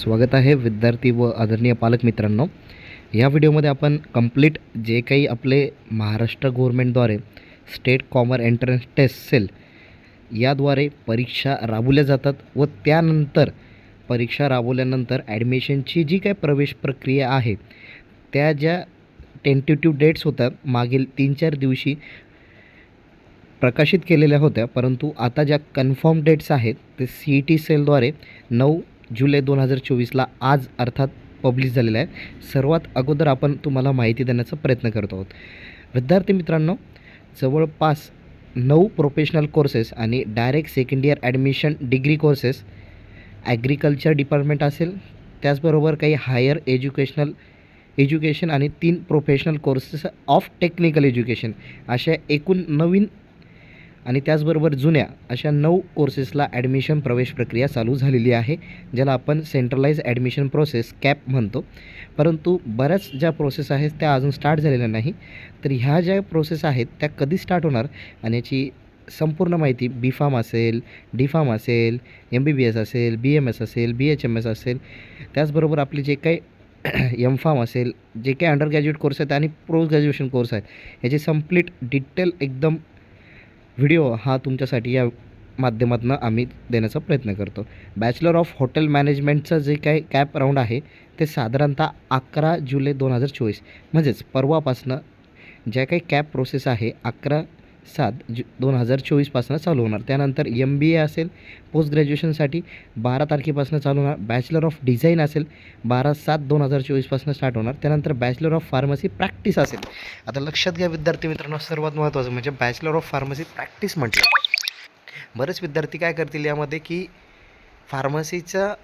स्वागत आहे विद्यार्थी व आदरणीय पालक मित्रांनो. या व्हिडिओमध्ये आपण कंप्लीट जे काही आपले Maharashtra गव्हर्मेंटद्वारे state common entrance test cell याद्वारे परीक्षा राबवल्या जातात व त्यानंतर परीक्षा राबवल्यानंतर ॲडमिशनची जी काही प्रवेश प्रक्रिया आहे त्या ज्या टेंटेटिव्ह डेट्स होत्या मागील तीन चार दिवशी प्रकाशित केलेल्या होत्या परंतु आता ज्या कन्फर्म डेट्स आहेत ते सी ई टी सेलद्वारे नऊ जुलै दोन हजार चोवीसला आज अर्थात पब्लिश झालेलं आहे. सर्वात अगोदर आपण तुम्हाला माहिती देण्याचा प्रयत्न करतो आहोत. विद्यार्थी मित्रांनो जवळपास नऊ प्रोफेशनल कोर्सेस आणि direct second year admission degree courses agriculture department असेल. त्याचबरोबर काही हायर एज्युकेशनल एज्युकेशन आणि तीन professional courses of technical education अशा एकूण नवीन आणि त्याचबरोबर जुन्या अशा नऊ कोर्सेसला ॲडमिशन प्रवेश प्रक्रिया चालू झालेली आहे ज्याला आपण सेंट्रलाइज ॲडमिशन प्रोसेस कॅप म्हणतो. परंतु बऱ्याच ज्या प्रोसेस आहेत त्या अजून स्टार्ट झालेल्या नाही. तर ह्या ज्या प्रोसेस आहेत त्या कधी स्टार्ट होणार? आणि याची संपूर्ण माहिती बी फार्म असेल डी फार्म असेल एम बी बी एस असेल बी एम एस असेल बी एच एम एस असेल त्याचबरोबर आपले जे काही एम फार्म असेल जे काही अंडर ग्रॅज्युएट कोर्स आहेत आणि पोस्ट ग्रॅज्युएशन कोर्स आहेत याची संप्लीट डिटेल एकदम व्हिडिओ हा तुमच्यासाठी या माध्यमातून आम्ही देण्याचा प्रयत्न करतो. बॅचलर ऑफ हॉटेल मॅनेजमेंटचं जे काही कॅप राऊंड आहे ते साधारणतः अकरा जुलै दोन हजार चोवीस. म्हणजेच परवापासनं ज्या काही कॅप प्रोसेस आहे अकरा सात जु दोन हजार चोवीसपासून चालू होणार. त्यानंतर एम बी ए असेल पोस्ट ग्रॅज्युएशनसाठी बारा तारखेपासून चालू होणार. बॅचलर ऑफ डिझाईन असेल बारा सात दोन हजार चोवीसपासून स्टार्ट होणार. त्यानंतर बॅचलर ऑफ फार्मसी प्रॅक्टिस असेल. आता लक्षात घ्या विद्यार्थी मित्रांनो सर्वात महत्त्वाचं म्हणजे बॅचलर ऑफ फार्मसी प्रॅक्टिस म्हटलं. बरेच विद्यार्थी काय करतील यामध्ये की फार्मसीचं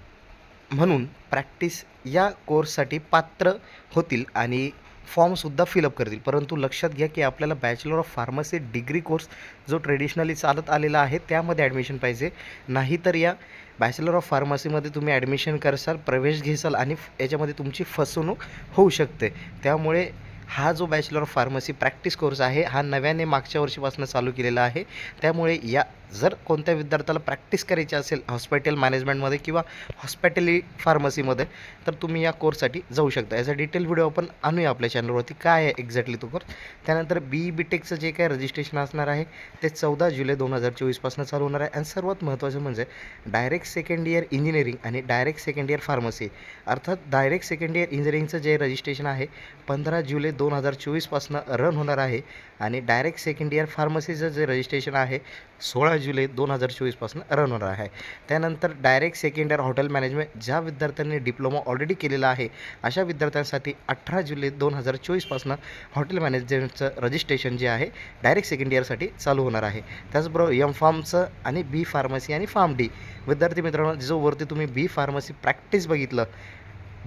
म्हणून प्रॅक्टिस या कोर्ससाठी पात्र होतील आणि फॉर्मसुद्धा फिलअप करतील. परंतु लक्षात घ्या की आपल्याला bachelor of pharmacy degree course जो ट्रेडिशनली चालत आलेला आहे त्यामध्ये ॲडमिशन पाहिजे. नाहीतर या बॅचलर ऑफ फार्मसीमध्ये तुम्ही ॲडमिशन करसाल प्रवेश घेसाल आणि याच्यामध्ये तुमची फसवणूक होऊ शकते. त्यामुळे हा जो bachelor of pharmacy practice course आहे हा नव्याने मागच्या वर्षीपासून चालू केलेला आहे. त्यामुळे या जर कोणत्या विद्यार्थ्याला प्रॅक्टिस करायची असेल हॉस्पिटल मॅनेजमेंटमध्ये किंवा हॉस्पिटली फार्मसीमध्ये तर तुम्ही या कोर्ससाठी जाऊ शकता. याचा डिटेल व्हिडिओ आपण आणूया आपल्या चॅनलवरती काय आहे एक्झॅक्टली तो कोर्स त्यानंतर बी बी टेकचं जे काही रजिस्ट्रेशन असणार आहे ते चौदा जुलै दोन हजार चोवीसपासून चालू होणार आहे. आणि सर्वात महत्त्वाचं म्हणजे डायरेक्ट सेकंड इयर इंजिनिअरिंग आणि डायरेक्ट सेकंड इयर फार्मसी अर्थात डायरेक्ट सेकंड इयर इंजिनिअरिंगचं जे रजिस्ट्रेशन आहे पंधरा जुलै दोन हजार चोवीसपासून रन होणार आहे. आणि डायरेक्ट सेकंड इयर फार्मसीचं जे रजिस्ट्रेशन आहे सोळा जुलै दोन हजार चोवीसपासून रन होणार आहे. त्यानंतर direct second year hotel management ज्या विद्यार्थ्यांनी डिप्लोमा ऑलरेडी केलेला आहे अशा विद्यार्थ्यांसाठी अठरा जुलै दोन हजार चोवीसपासून हॉटेल मॅनेजमेंटचं रजिस्ट्रेशन जे आहे डायरेक्ट सेकंड इयरसाठी चालू होणार आहे. त्याचबरोबर एम फार्मचं आणि बी फार्मसी आणि फार्म डी विद्यार्थी मित्रांनो जो वरती तुम्ही बी फार्मसी प्रॅक्टिस बघितलं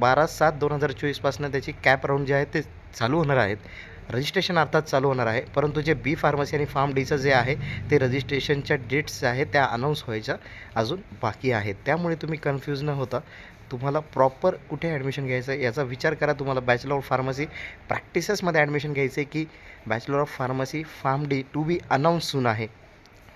बारा सात दोन हजार चोवीसपासून त्याची कॅप राऊंड जे आहे ते चालू होणार आहेत. रजिस्ट्रेशन अर्थात चालू होणार आहे. परंतु जे बी फार्मसी आणि फार्म डीचं जे आहे ते रजिस्ट्रेशनच्या डेट्स जे आहेत त्या अनाऊन्स व्हायच्या अजून बाकी आहेत. त्यामुळे तुम्ही कन्फ्यूज न होता तुम्हाला प्रॉपर कुठे ॲडमिशन घ्यायचं आहे याचा विचार करा. तुम्हाला बॅचलर ऑफ फार्मसी प्रॅक्टिसेसमध्ये ॲडमिशन घ्यायचं आहे की bachelor of pharmacy pharm D to be announce soon आहे.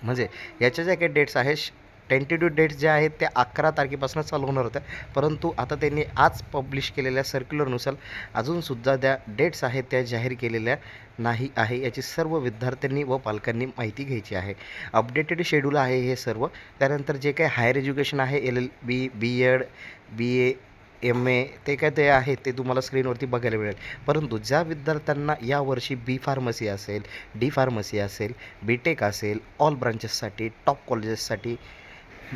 म्हणजे याच्या ज्या काही डेट्स आहेत टेंटेटिव्ह डेट्स ज्या आहेत त्या अकरा तारखेपासून चालू होणार होत्या. परंतु आता त्यांनी आज पब्लिश केलेल्या सर्क्युलरनुसार अजूनसुद्धा त्या डेट्स आहेत त्या जाहीर केलेल्या नाही आहे. याची सर्व विद्यार्थ्यांनी व पालकांनी माहिती घ्यायची आहे. अपडेटेड शेड्यूल आहे हे सर्व. त्यानंतर जे काही हायर एज्युकेशन आहे L L B B Ed B A M A ते काय ते आहे ते तुम्हाला स्क्रीनवरती बघायला मिळेल. परंतु ज्या विद्यार्थ्यांना यावर्षी बी फार्मसी असेल डी फार्मसी असेल बी टेक असेल ऑल ब्रांचेससाठी टॉप कॉलेजेससाठी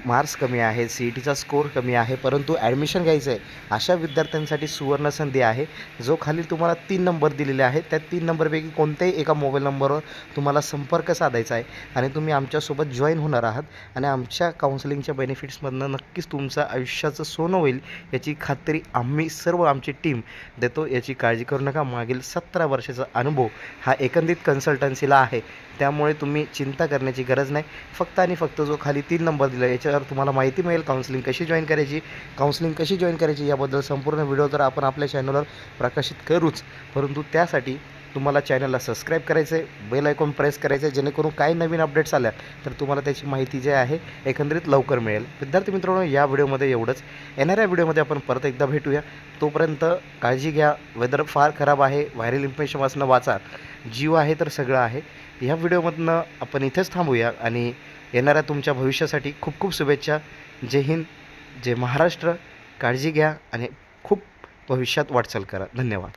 मार्क्स कमी आहे सी ई टीचा स्कोअर कमी आहे परंतु ॲडमिशन घ्यायचं आहे अशा विद्यार्थ्यांसाठी सुवर्ण संधी आहे जो खाली तुम्हाला तीन नंबर दिलेले आहेत. त्या तीन नंबरपैकी कोणत्याही एका मोबाईल नंबरवर तुम्हाला संपर्क साधायचा आहे आणि तुम्ही आमच्यासोबत जॉईन होणार आहात आणि आमच्या काउन्सिलिंगच्या बेनिफिट्समधनं नक्कीच तुमचं आयुष्याचं सोनं होईल याची खात्री आम्ही सर्व आमची टीम देतो. याची काळजी करू नका. मागील सतरा वर्षाचा अनुभव हा एकंदरीत कन्सल्टन्सीला आहे. त्यामुळे तुम्ही चिंता करण्याची गरज नाही. फक्त आणि फक्त जो खाली तीन नंबर दिला याच्यावर तुम्हाला माहिती मिळेल काउन्सिलिंग कशी जॉईन करायची काउन्सिलिंग कशी जॉईन करायची याबद्दल संपूर्ण व्हिडिओ तर आपण आपल्या चॅनलवर प्रकाशित करूच. परंतु त्यासाठी तुम्हाला चॅनलला सबस्क्राईब करायचं आहे बेल आयकॉन प्रेस करायचं आहे जेणेकरून काही नवीन अपडेट्स आल्या तर तुम्हाला त्याची माहिती जी आहे एकंदरीत लवकर मिळेल. विद्यार्थी मित्रांनो या व्हिडिओमध्ये एवढंच. येणाऱ्या व्हिडिओमध्ये आपण परत एकदा भेटूया. तोपर्यंत काळजी घ्या. वेदर फार खराब आहे. व्हायरल इन्फेक्शनपासून वाचा. जीव आहे तर सगळं आहे. ह्या व्हिडिओमधनं आपण इथेच थांबूया आणि येणाऱ्या तुमच्या भविष्यासाठी खूप खूप शुभेच्छा. जय हिंद जय महाराष्ट्र. काळजी घ्या आणि खूप भविष्यात वाटचाल करा. धन्यवाद.